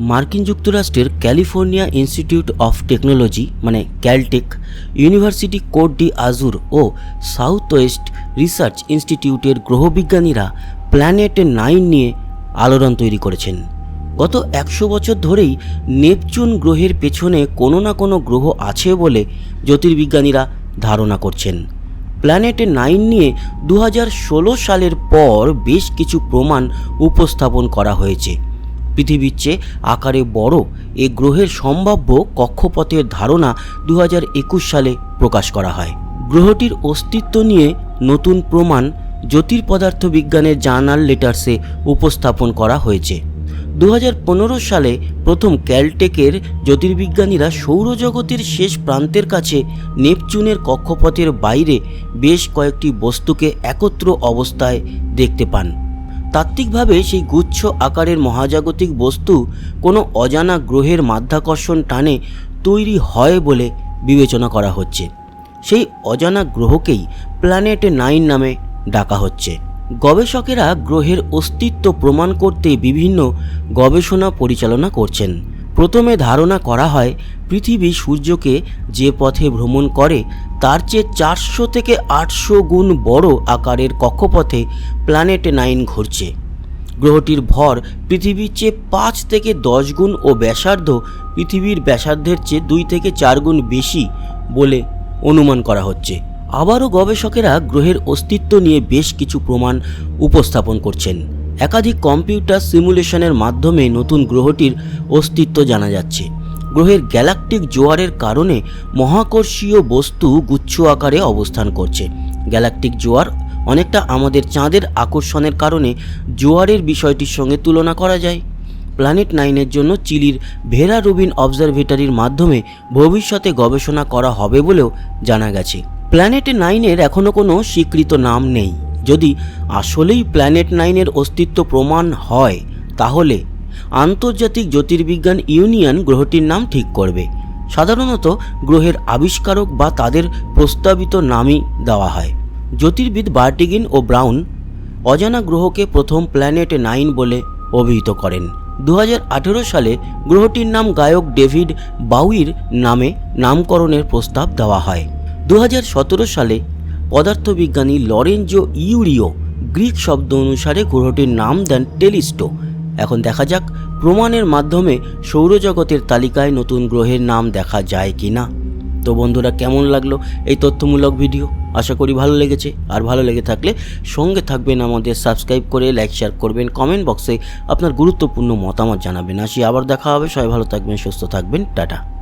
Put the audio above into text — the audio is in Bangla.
মার্কিন যুক্তরাষ্ট্রের ক্যালিফোর্নিয়া ইনস্টিটিউট অফ টেকনোলজি মানে Caltech, university Cote d'Azur ও সাউথ ওয়েস্ট রিসার্চ ইনস্টিটিউটের গ্রহবিজ্ঞানীরা প্ল্যানেট নাইন নিয়ে আলোড়ন তৈরি করেছেন। গত একশো বছর ধরেই নেপচুন গ্রহের পেছনে কোনো না কোনো গ্রহ আছে বলে জ্যোতির্বিজ্ঞানীরা ধারণা করছেন। প্ল্যানেট নাইন নিয়ে দু হাজার ষোলো সালের পর বেশ কিছু প্রমাণ উপস্থাপন করা হয়েছে। পৃথিবীর চেয়ে আকারে বড় এ গ্রহের সম্ভাব্য কক্ষপথের ধারণা দু হাজার একুশ সালে প্রকাশ করা হয়। গ্রহটির অস্তিত্ব নিয়ে নতুন প্রমাণ জ্যোতির্পদার্থ বিজ্ঞানের জার্নাল লেটার্সে উপস্থাপন করা হয়েছে। দু হাজার পনেরো সালে প্রথম ক্যালটেকের জ্যোতির্বিজ্ঞানীরা সৌরজগতের শেষ প্রান্তের কাছে নেপচুনের কক্ষপথের বাইরে বেশ কয়েকটি বস্তুকে একত্র অবস্থায় দেখতে পান। তাত্ত্বিকভাবে সেই গুচ্ছ আকারের মহাজাগতিক বস্তু কোনো অজানা গ্রহের মাধ্যাকর্ষণ টানে তৈরি হয় বলে বিবেচনা করা হচ্ছে। সেই অজানা গ্রহকেই প্ল্যানেট নাইন নামে ডাকা হচ্ছে। গবেষকেরা গ্রহের অস্তিত্ব প্রমাণ করতে বিভিন্ন গবেষণা পরিচালনা করছেন। প্রথমে ধারণা করা হয়, পৃথিবী সূর্যকে যে পথে ভ্রমণ করে, তার চেয়ে চারশো থেকে আটশো গুণ বড় আকারের কক্ষপথে প্ল্যানেট নাইন ঘুরছে। গ্রহটির ভর পৃথিবীর চেয়ে পাঁচ থেকে দশ গুণ ও ব্যাসার্ধ পৃথিবীর ব্যাসার্ধের চেয়ে দুই থেকে চার গুণ বেশি বলে অনুমান করা হচ্ছে। আবারও গবেষকেরা গ্রহের অস্তিত্ব নিয়ে বেশ কিছু প্রমাণ উপস্থাপন করছেন। একাধিক কম্পিউটার সিমুলেশনের মাধ্যমে নতুন গ্রহটির অস্তিত্ব জানা যাচ্ছে। গ্রহের গ্যালাকটিক জোয়ারের কারণে মহাকর্ষীয় বস্তু গুচ্ছ আকারে অবস্থান করছে। গ্যালাকটিক জোয়ার অনেকটা আমাদের চাঁদের আকর্ষণের কারণে জোয়ারের বিষয়টির সঙ্গে তুলনা করা যায়। প্ল্যানেট নাইনের জন্য চিলির ভেরা রুবিন অবজারভেটরির মাধ্যমে ভবিষ্যতে গবেষণা করা হবে বলেও জানা গেছে। প্ল্যানেট নাইনের এখনও কোনো স্বীকৃত নাম নেই। যদি আসলেই প্ল্যানেট নাইনের অস্তিত্ব প্রমাণ হয়, তাহলে আন্তর্জাতিক জ্যোতির্বিজ্ঞান ইউনিয়ন গ্রহটির নাম ঠিক করবে। সাধারণত গ্রহের আবিষ্কারক বা তাদের প্রস্তাবিত নামই দেওয়া হয়। জ্যোতির্বিদ বার্টিগিন ও ব্রাউন অজানা গ্রহকে প্রথম প্ল্যানেট নাইন বলে অভিহিত করেন। দু হাজার আঠেরো সালে গ্রহটির নাম গায়ক ডেভিড বাউইর নামে নামকরণের প্রস্তাব দেওয়া হয়। দু হাজার সতেরো সালে পদার্থবিজ্ঞানী লরেঞ্জো ইউরিও গ্রিক শব্দ অনুসারে গ্রহটির নাম দেন টেলিস্টো এখন দেখা যাক প্রমাণের মাধ্যমে সৌরজগতের তালিকায় নতুন গ্রহের নাম দেখা যায় কি না তো বন্ধুরা, কেমন লাগল এই তথ্যমূলক ভিডিও? আশা করি ভালো লেগেছে। আর ভালো লেগে থাকলে সঙ্গে থাকবেন আমাদের সাবস্ক্রাইব করে, লাইক, শেয়ার করবেন, কমেন্ট বক্সে আপনার গুরুত্বপূর্ণ মতামত জানাবেন। আসি আবার দেখা হবে। সবাই ভালো থাকবেন, সুস্থ থাকবেন। টাটা।